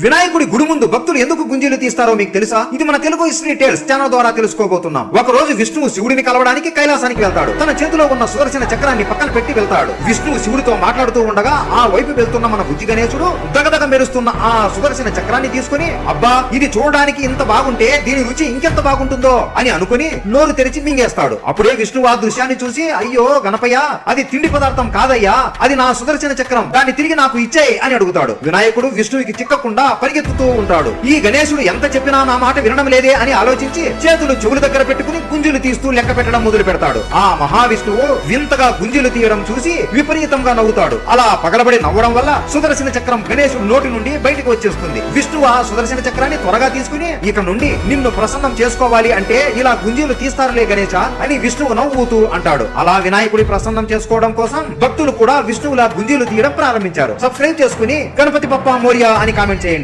వినాయకుడి గుడి ముందు భక్తులు ఎందుకు గుంజీలు తీస్తారో మీకు తెలుసా? ఇది మన తెలుగు హిస్టరీ టేల్స్ ఛానల్ ద్వారా తెలుసుకోబోతున్నాం. ఒక రోజు విష్ణువు శివుడిని కలవడానికి కైలాసానికి వెళ్తాడు. తన చేతిలో ఉన్న సుదర్శన చక్రాన్ని పక్కన పెట్టి వెళ్తాడు. విష్ణువు శివుడితో మాట్లాడుతూ ఉండగా ఆ వైపు వెళ్తున్న మన బుద్ధి గణేశుడు దగదగ మెరుస్తున్న ఆ సుదర్శన చక్రాన్ని తీసుకుని అబ్బా ఇది చూడడానికి ఇంత బాగుంటే దీని రుచి ఇంకెంత బాగుంటుందో? అని అనుకుని నోరు తెరిచి మింగేస్తాడు. అప్పుడే విష్ణువు ఆ దృశ్యాన్ని చూసి అయ్యో గణపయ్య అది తిండి పదార్థం కాదయ్యా అది నా సుదర్శన చక్రం దాన్ని తిరిగి నాకు ఇచ్చేయి అని అడుగుతాడు. వినాయకుడు విష్ణువుకి చిక్కకుండా పరిగెత్తుతూ ఉంటాడు. ఈ గణేశుడు ఎంత చెప్పినా నా మాట వినడం లేదే అని ఆలోచించి చేతులు చెవుల దగ్గర పెట్టుకుని గుంజులు తీస్తూ లెక్క పెట్టడం మొదలు పెడతాడు. ఆ మహావిష్ణువు వింతగా గుంజులు తీయడం చూసి విపరీతంగా నవ్వుతాడు. అలా పగలబడి నవ్వడం వల్ల సుదర్శన చక్రం గణేశుడు నోటి నుండి బయటకు వచ్చేస్తుంది. విష్ణువు ఆ సుదర్శన చక్రాన్ని త్వరగా తీసుకుని ఇక నుండి నిన్ను ప్రసన్నం చేసుకోవాలి అంటే ఇలా గుంజీలు తీస్తారులే గణేశ అని విష్ణువు నవ్వుతూ అంటాడు. అలా వినాయకుడి ప్రసన్నం చేసుకోవడం కోసం భక్తులు కూడా విష్ణువులా గుంజీలు తీయడం ప్రారంభించారు. సబ్స్క్రైబ్ చేసుకుని గణపతి బప్పా మోరియా అని కామెంట్ చేయండి.